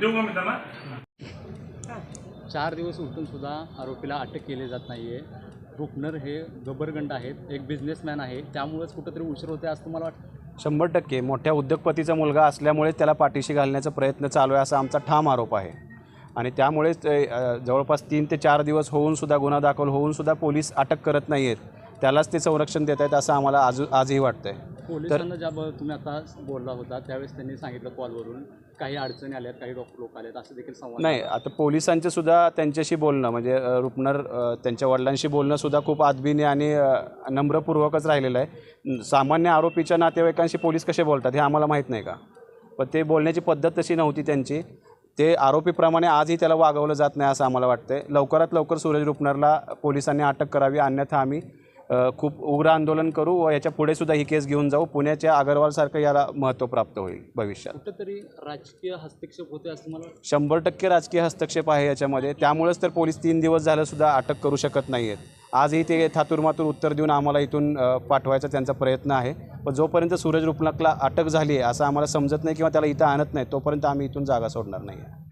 देऊ का मी त्यांना चार दिवस उलटून सुद्धा आरोपीला अटक केली जात नाही आहे रुपनर हे गबरगंड आहेत एक बिझनेसमॅन आहे. त्यामुळेच कुठंतरी उशीर होते असं मला वाटतं? शंभर टक्के. मोठ्या उद्योगपतीचा मुलगा असल्यामुळे त्याला पाठीशी घालण्याचा प्रयत्न चालू आहे असा आमचा ठाम आरोप आहे. आणि त्यामुळेच अ, जवळपास तीन ते चार दिवस होऊन सुद्धा गुन्हा दाखल होऊन सुद्धा पोलीस अटक करत नाही आहेत त्यालाच ते संरक्षण देत आहेत असं आम्हाला आज आजही वाटतंय. पोलिसांना ज्या तुम्ही आता बोलला होता त्यावेळेस त्यांनी सांगितलं कॉलवरून काही अडचणी आल्यात काही डॉक्टर लोक आलेत असं देखील संवाद नाही आता पोलिसांचे सुद्धा त्यांच्याशी बोलणं म्हणजे रुपनर त्यांच्या वडिलांशी बोलणं सुद्धा खूप आदबीने आणि नम्रपूर्वकच राहिलेलं आहे. सामान्य आरोपीच्या नातेवाईकांशी पोलीस कसे बोलतात हे आम्हाला माहीत नाही का? पण ते बोलण्याची पद्धत तशी नव्हती त्यांची. ते आरोपीप्रमाणे आजही त्याला वागवलं जात नाही असं आम्हाला वाटतंय. लवकरात लवकर सूरज रुपनरला पोलिसांनी अटक करावी अन्यथा आम्ही खूप उग्र आंदोलन करू व याच्यापुढे सुद्धा ही केस घेऊन जाऊ. पुण्याच्या अगरवालसारखं याला महत्त्व प्राप्त होईल भविष्यात. कुठंतरी राजकीय हस्तक्षेप होते असं मला शंभर टक्के राजकीय हस्तक्षेप आहे याच्यामध्ये. त्यामुळेच तर पोलीस तीन दिवस झालं सुद्धा अटक करू शकत नाही आहेत आजही ते थातुरमातूर उत्तर देऊन आम्हाला इथून पाठवायचा त्यांचा प्रयत्न आहे. पण जोपर्यंत सूरज रुपनकला अटक झाली आहे असं आम्हाला समजत नाही किंवा त्याला इथं आणत नाही तोपर्यंत आम्ही इथून जागा सोडणार नाही आहे